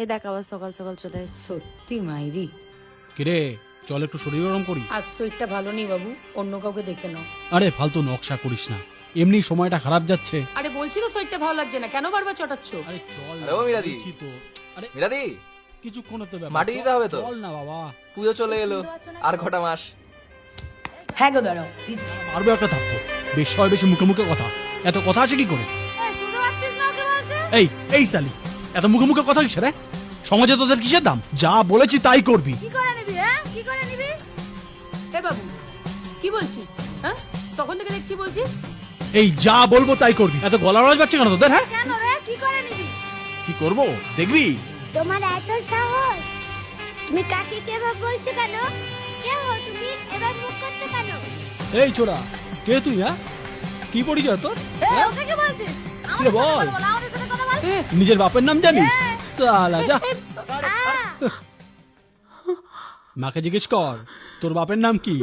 এই দেখ আবার সকাল সকাল চলে এসছে। সত্যি মাইরি। কিরে চল একটু শরীর গরম করি আজ শরীরটা ভালো নেই বাবু অন্য কাউকে দেখে নাও। আরে ফালতু নকশা করিস না। এমনি সময়টা খারাপ যাচ্ছে। আরে বলছি তো শরীরটা ভালো লাগছে না কেন বারবার চটাচ্ছ? আরে চল আরে ও মিরাদি। বলছি তো। আরে মিরাদি? কিছুক্ষণ তো ব্যাপার। মাটি দিতে হবে তো? চল না বাবা। পুজো চলে এলো আর কটা মাস। হ্যাঁ গো দাঁড়াও মারবো একটা থাপ্পড়। বেশ হয় বেশি মুখে মুখে কথা। এত কথা আছে কি করে? এই এই সালি এত মুখে মুখে কথা কিসের রে? সমাজে তোদের কিসের দাম? যা বলেছি তাই করবি। কি করে নিবি হ্যাঁ? কি করে নিবি? এ বাবু কি বলছিস হ্যাঁ? তখন থেকে দেখছি বলছিস? এই যা বলব তাই করবি। এত গলা আওয়াজ পাচ্ছে কেন তোদের হ্যাঁ? কেন রে? কি করে নিবি? কি করব? দেখবি? তোমার এত সাহস? তুমি কাকে কেভাবে বলছো কেন? কে হো তুমি? এবার মুখ করছ কেন? এই ছোড়া কে তুই হ্যাঁ? কি পরিচয় তোর? ওকে কি বলছিস? কি বল? আমাদের বল নিজের বাপের নাম জানিস সালা যা। মাকে জিজ্ঞেস কর তোর বাপের নাম কি?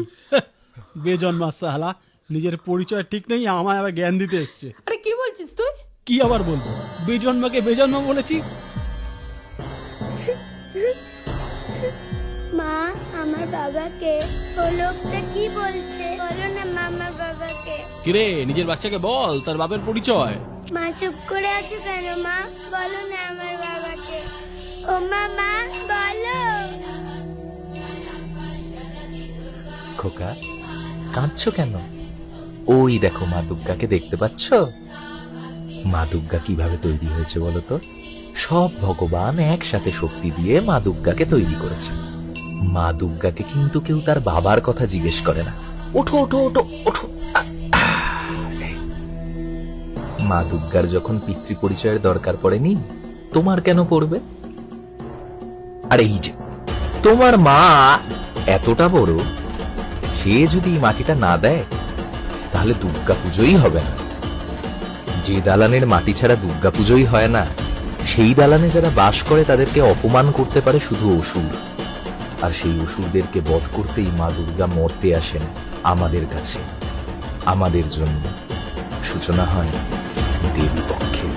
বেজন্মা সালা নিজের পরিচয় ঠিক নেই আমায় আবার জ্ঞান দিতে এসছে। আরে কি বলছিস তুই? কি আবার বলব? বেজন্মাকে বেজন্মা বলেছি। মা আমার বাবাকে ও লোকটা কি বলছে? বলো না মা আমার বাবাকে। কিরে নিজের বাচ্চাকে বল তার বাপের পরিচয়। মা, চুপ করে আছে কেন মা? বলো না আমার বাবাকে। ও মা মা, বলো। খোকা, কাঁদছো কেন? ওই দেখো মা দুর্গাকে দেখতে পাচ্ছ? মা দুর্গা কীভাবে তৈরি হয়েছে বলো তো? সব ভগবান একসাথে শক্তি দিয়ে মা দুর্গাকে তৈরি করেছে মা দুর্গাকে কিন্তু কেউ তার বাবার কথা জিজ্ঞেস করে না। ওঠো ওঠো ওঠো ওঠো। মা দুর্গার যখন পিতৃ পরিচয়ের দরকার পড়েনি, তোমার কেন পড়বে? আর এই যে, তোমার মা এতটা বড়, সে যদি মাটিটা না দেয়, তাহলে দুর্গা পুজোই হবে না। যে দালানের মাটি ছাড়া দুর্গা পুজোই হয় না, সেই দালানে যারা বাস করে তাদেরকে অপমান করতে পারে শুধু অসুর। আর সেই অসুরদেরকে বধ করতেই মা দুর্গা মরতে আসেন আমাদের কাছে, আমাদের জন্য। সূচনা হয়। দেবী পক্ষের